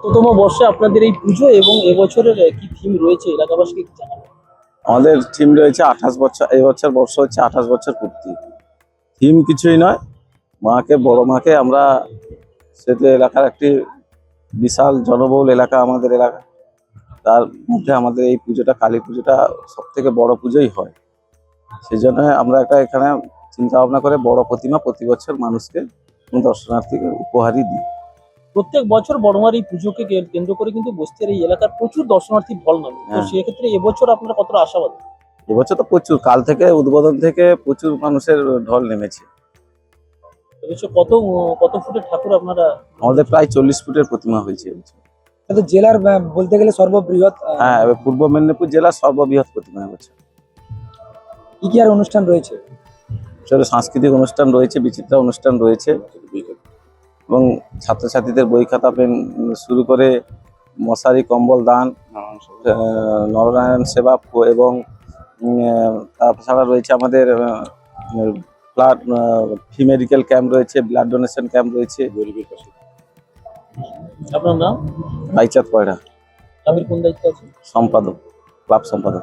কততম বর্ষে আপনাদের এই পুজো এবং এবছরের কি থিম রয়েছে? এলাকাবাসীকে একটু জানাবেন। আমাদের থিম রয়েছে আঠাশ বছর এই বছর বর্ষ হচ্ছে আঠাশ বছর পূর্তি। থিম কিছুই নয়। মাকে, বড় মাকে আমরা সেতু এলাকার একটি বিশাল জনবহুল এলাকা আমাদের এলাকা। তার মধ্যে আমাদের এই পুজোটা, কালী পুজোটা সব থেকে বড় পুজোই হয়। সেই জন্য আমরা একটা এখানে চিন্তা ভাবনা করে বড় প্রতিমা প্রতি বছর মানুষকে দর্শনার্থীকে উপহারই দিই। প্রত্যেক বছর বড়মার এই পুজোকে কেন্দ্র করে কিন্তু বস্তির এই এলাকার প্রচুর দর্শনার্থী ঢল নামে তো হ্যাঁ। সেক্ষেত্রে এবছর আপনারা কতটা আশাবাদী? এবছর তো প্রচুর। কাল থেকে উদ্বোধন থেকে প্রচুর মানুষের ঢল নেমেছে। এবছর কত কত ফুটের ঠাকুর আপনারা আমাদের প্রায় চল্লিশ ফুটের প্রতিমা হয়েছে এবছর। জেলার বলতে গেলে সর্ববৃহৎ হ্যাঁ পূর্ব মেদিনীপুর জেলার সর্ববৃহৎ প্রতিমা এবছর। কি কি আর অনুষ্ঠান রয়েছে? সাংস্কৃতিক অনুষ্ঠান রয়েছে বিচিত্রা অনুষ্ঠান রয়েছে। এবং ছাত্রছাত্রীদের বই খাতা পেন শুরু করে মশারি কম্বল দান আহ, নরনারায়ণ সেবা এবং তাছাড়া রয়েছে আমাদের ব্লাড ফ্রি মেডিকেল ক্যাম্প রয়েছে ব্লাড ডোনেশন ক্যাম্প রয়েছে। আপনার নাম? বাইচাঁদ পয়রা। কোন দায়িত্ব আছে সম্পাদক ক্লাব সম্পাদক।